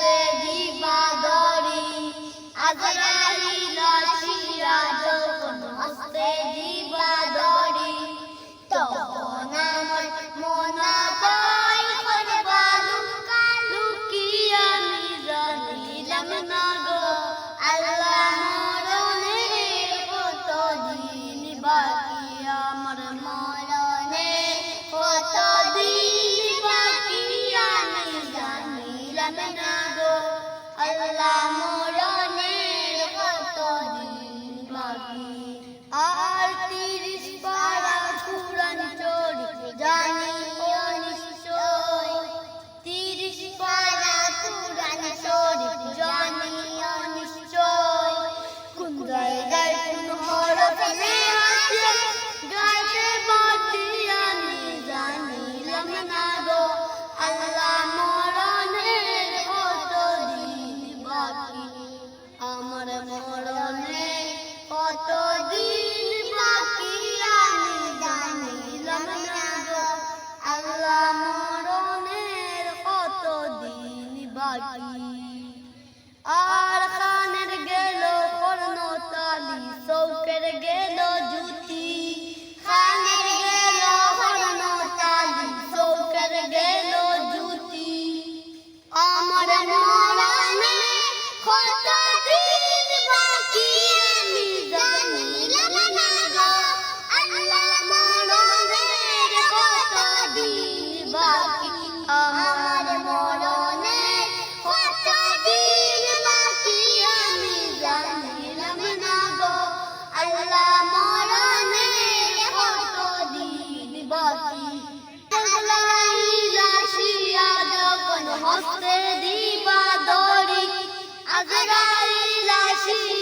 হস্তে দিবা যখন হস্তে দিবা আর খানের গেল কর্ণ তালি চৌকের গেল জুতি খানের গেল কর্ণ তালি চৌকের গেল জুতি আমার মরণে কতদিন বাকি আমি জানিলাম না গো। আল্লাহ মরণের কতদিন বাকি হস্তে দিবা দড়ি। আজরাইল আসি